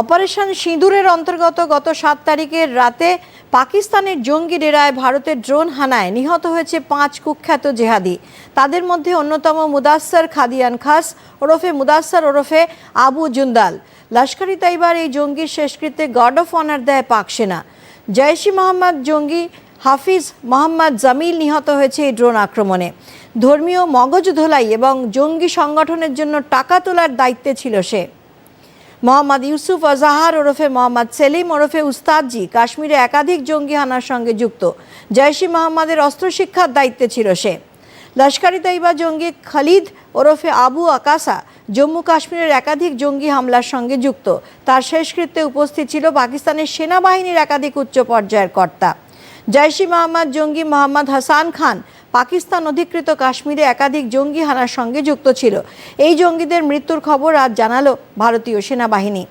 Operation সিঁদুরের অন্তর্গত গত সাত তারিখের রাতে পাকিস্তানের জঙ্গি ডেরায় ভারতের ড্রোন হানায় নিহত হয়েছে পাঁচ কুখ্যাত জেহাদি। তাদের মধ্যে অন্যতম মুদাস্সার খাদিয়ান খাস, ওরফে মুদাস্সার ওরফে আবু জুন্দাল। লস্করি তাইবার এই জঙ্গির শেষকৃত্যে গার্ড অফ অনার দেয় পাক সেনা। জয়শি মোহাম্মদ জঙ্গি হাফিজ মোহাম্মদ জামিল নিহত হয়েছে এই ড্রোন আক্রমণে। ধর্মীয় মগজ ধোলাই এবং জঙ্গি সংগঠনের জন্য টাকা তোলার দায়িত্বে ছিল সে। মোহাম্মদ ইউসুফ আজাহার ওরফে মোহাম্মদ সেলিম ওরফে উস্তাদজি কাশ্মীরে একাধিক জঙ্গি হানার সঙ্গে যুক্ত। জয়শি মোহাম্মদের অস্ত্র শিক্ষার দায়িত্বে ছিল সে। লস্করি তাইবা জঙ্গি খালিদ ওরফে আবু আকাসা জম্মু কাশ্মীরের একাধিক জঙ্গি হামলার সঙ্গে যুক্ত। তার শেষকৃত্যে উপস্থিত ছিল পাকিস্তানের সেনাবাহিনীর একাধিক উচ্চ পর্যায়ের কর্তা। জয়শি মোহাম্মদ জঙ্গি মোহাম্মদ হাসান খান পাকিস্তান অধিকৃত কাশ্মীরে একাধিক জঙ্গি হানার সঙ্গে যুক্ত ছিল। এই জঙ্গিদের মৃত্যুর খবর আজ জানালো ভারতীয় সেনাবাহিনী।